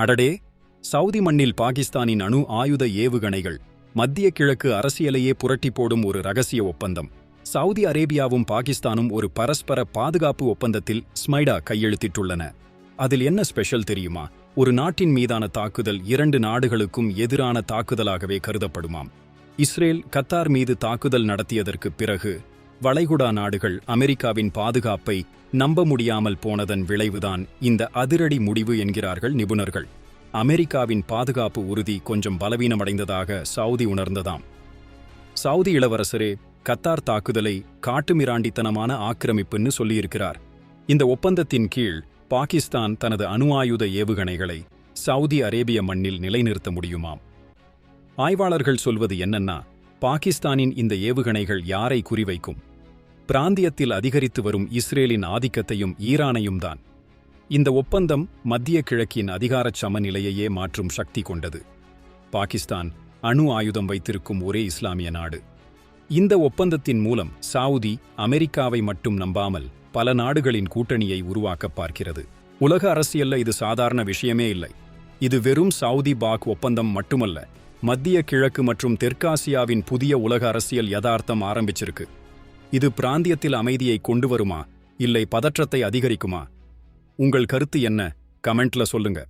அடடே சவுதி மண்ணில் பாகிஸ்தானின் அணு ஆயுத ஏவுகணைகள் மத்திய கிழக்கு அரசியலையே புரட்டி போடும் ஒரு ரகசிய ஒப்பந்தம். சவுதி அரேபியாவும் பாகிஸ்தானும் ஒரு பரஸ்பர பாதுகாப்பு ஒப்பந்தத்தில் ஸ்மைடா கையெழுத்திட்டுள்ளன. அதில் என்ன ஸ்பெஷல் தெரியுமா? ஒரு நாட்டின் மீதான தாக்குதல் இரண்டு நாடுகளுக்கும் எதிரான தாக்குதலாகவே கருதப்படுமாம். இஸ்ரேல் கத்தார் மீது தாக்குதல் நடத்தியதற்கு பிறகு வளைகுடா நாடுகள் அமெரிக்காவின் பாதுகாப்பை நம்ப முடியாமல் போனதன் விளைவுதான் இந்த அதிரடி முடிவு என்கிறார்கள் நிபுணர்கள். அமெரிக்காவின் பாதுகாப்பு உறுதி கொஞ்சம் பலவீனமடைந்ததாக சவுதி உணர்ந்ததாம். சவுதி இளவரசரே கத்தார் தாக்குதலை காட்டுமிராண்டித்தனமான ஆக்கிரமிப்புன்னு சொல்லியிருக்கிறார். இந்த ஒப்பந்தத்தின் கீழ் பாகிஸ்தான் தனது அணு ஆயுத ஏவுகணைகளை சவுதி அரேபிய மண்ணில் நிலைநிறுத்த முடியுமாம். ஆய்வாளர்கள் சொல்வது என்னன்னா பாகிஸ்தானின் இந்த ஏவுகணைகள் யாரை குறிவைக்கும்? பிராந்தியத்தில் அதிகரித்து வரும் இஸ்ரேலின் ஆதிக்கத்தையும் ஈரானையும் தான். இந்த ஒப்பந்தம் மத்திய கிழக்கின் அதிகாரச் சமநிலையையே மாற்றும் சக்தி கொண்டது. பாகிஸ்தான் அணு ஆயுதம் வைத்திருக்கும் ஒரே இஸ்லாமிய நாடு. இந்த ஒப்பந்தத்தின் மூலம் சவுதி அமெரிக்காவை மட்டும் நம்பாமல் பல நாடுகளின் கூட்டணியை உருவாக்க பார்க்கிறது. உலக அரசியல்ல இது சாதாரண விஷயமே இல்லை. இது வெறும் சவுதி பாக் ஒப்பந்தம் மட்டுமல்ல மத்திய கிழக்கு மற்றும் தெற்காசியாவின் புதிய உலக அரசியல் யதார்த்தம் ஆரம்பிச்சிருக்கு. இது பிராந்தியத்தில் அமைதியை கொண்டு வருமா இல்லை பதற்றத்தை அதிகரிக்குமா? உங்கள் கருத்து என்ன? கமெண்ட்ல சொல்லுங்க.